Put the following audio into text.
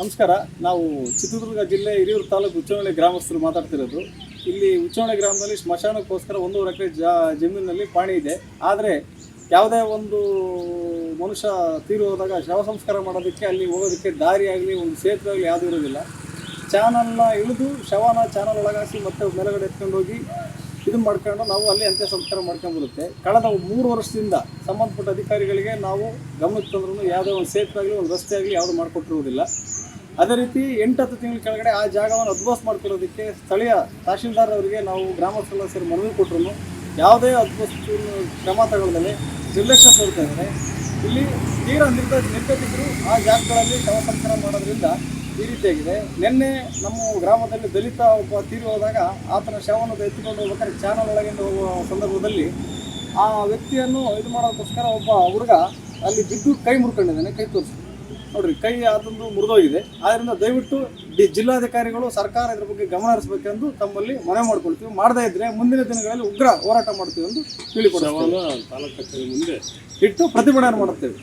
ನಮಸ್ಕಾರ. ನಾವು ಚಿತ್ರದುರ್ಗ ಜಿಲ್ಲೆ ಹಿರಿಯೂರು ತಾಲೂಕು ಉಚ್ಚವಳ್ಳಿ ಗ್ರಾಮಸ್ಥರು ಮಾತಾಡ್ತಿರೋದು. ಇಲ್ಲಿ ಉಚ್ಚವಳ್ಳಿ ಗ್ರಾಮದಲ್ಲಿ ಸ್ಮಶಾನಕ್ಕೋಸ್ಕರ ಒಂದೂವರೆ ಎಕರೆ ಜಾ, ಜಮೀನಿನಲ್ಲಿ ಪಾಣಿ ಇದೆ. ಆದರೆ ಯಾವುದೇ ಒಂದು ಮನುಷ್ಯ ತೀರು ಹೋದಾಗ ಶವ ಸಂಸ್ಕಾರ ಮಾಡೋದಕ್ಕೆ, ಅಲ್ಲಿ ಹೋಗೋದಕ್ಕೆ ದಾರಿ ಆಗಲಿ, ಒಂದು ಸೇತುವೆ ಆಗಲಿ ಯಾವುದೂ ಇರೋದಿಲ್ಲ. ಚಾನಲ್ನ ಇಳಿದು ಶವನ ಚಾನಲ್ ಒಳಗಾಸಿ ಮತ್ತೆ ಮೇಲುಗಡೆ ಎತ್ಕೊಂಡು ಹೋಗಿ ಇದನ್ನು ಮಾಡ್ಕೊಂಡು ನಾವು ಅಲ್ಲಿ ಅಂತ್ಯ ಸಂಸ್ಕಾರ ಮಾಡ್ಕೊಂಡ್ಬರುತ್ತೆ ಕಳೆದ ಮೂರು ವರ್ಷದಿಂದ ಸಂಬಂಧಪಟ್ಟ ಅಧಿಕಾರಿಗಳಿಗೆ ನಾವು ಗಮನಕ್ಕೆ ತಂದ್ರೂ ಯಾವುದೇ ಒಂದು ಸೇತುವೆ ಆಗಲಿ, ಒಂದು ರಸ್ತೆ ಆಗಲಿ ಯಾವುದು ಮಾಡಿಕೊಟ್ಟಿರುವುದಿಲ್ಲ. ಅದೇ ರೀತಿ ಎಂಟು ಹತ್ತು ತಿಂಗಳ ಕೆಳಗಡೆ ಆ ಜಾಗವನ್ನು ಅದ್ಭೋಸ್ ಮಾಡ್ಕೊಳ್ಳೋದಕ್ಕೆ ಸ್ಥಳೀಯ ತಹಶೀಲ್ದಾರ್ ಅವರಿಗೆ ನಾವು ಗ್ರಾಮಸ್ಥರೆಲ್ಲ ಸೇರಿ ಮನವಿ ಕೊಟ್ಟರು ಯಾವುದೇ ಅದ್ಭುತ ಕ್ರಮ ತಗೊಳ್ಳದೆ ನಿರ್ಲಕ್ಷ್ಯ ತೋರ್ತಾ ಇದ್ದಾರೆ. ಇಲ್ಲಿ ತೀರಾ ನಿರ್ಗ ನಿರ್ಗತಿಕರು ಆ ಜಾಗಗಳಲ್ಲಿ ಶವ ಸಂಚಾರ ಮಾಡೋದ್ರಿಂದ ಈ ರೀತಿಯಾಗಿದೆ. ನಿನ್ನೆ ನಮ್ಮ ಗ್ರಾಮದಲ್ಲಿ ದಲಿತ ಒಬ್ಬ ತೀರಿ ಹೋದಾಗ ಆತನ ಶವವನ್ನು ಎತ್ತಿಕೊಂಡು ಹೋಗ್ಬೇಕಾದ್ರೆ ಚಾನಲ್ ಒಳಗಿಂದ ಹೋಗುವ ಸಂದರ್ಭದಲ್ಲಿ ಆ ವ್ಯಕ್ತಿಯನ್ನು ಇದು ಮಾಡೋದಕ್ಕೋಸ್ಕರ ಒಬ್ಬ ಹುಡುಗ ಅಲ್ಲಿ ಬಿದ್ದು ಕೈ ಮುರ್ಕೊಂಡಿದ್ದಾನೆ, ಕೈ ತೋರಿಸಿ ನೋಡ್ರಿ ಕೈ ಅದೊಂದು ಮುರಿದೋಗಿದೆ. ಆದ್ದರಿಂದ ದಯವಿಟ್ಟು ಡಿ ಜಿಲ್ಲಾಧಿಕಾರಿಗಳು ಸರ್ಕಾರ ಇದ್ರ ಬಗ್ಗೆ ಗಮನ ಹರಿಸಬೇಕೆಂದು ತಮ್ಮಲ್ಲಿ ಮನವಿ ಮಾಡ್ಕೊಳ್ತೀವಿ. ಮಾಡದೇ ಇದ್ರೆ ಮುಂದಿನ ದಿನಗಳಲ್ಲಿ ಉಗ್ರ ಹೋರಾಟ ಮಾಡ್ತೀವಿ ಎಂದು ತಿಳಿಕೊಡ್ತೀವಿ. ತಾಲೂಕು ಕಚೇರಿ ಮುಂದೆ ಇಟ್ಟು ಪ್ರತಿಭಟನೆ ಮಾಡುತ್ತೇವೆ.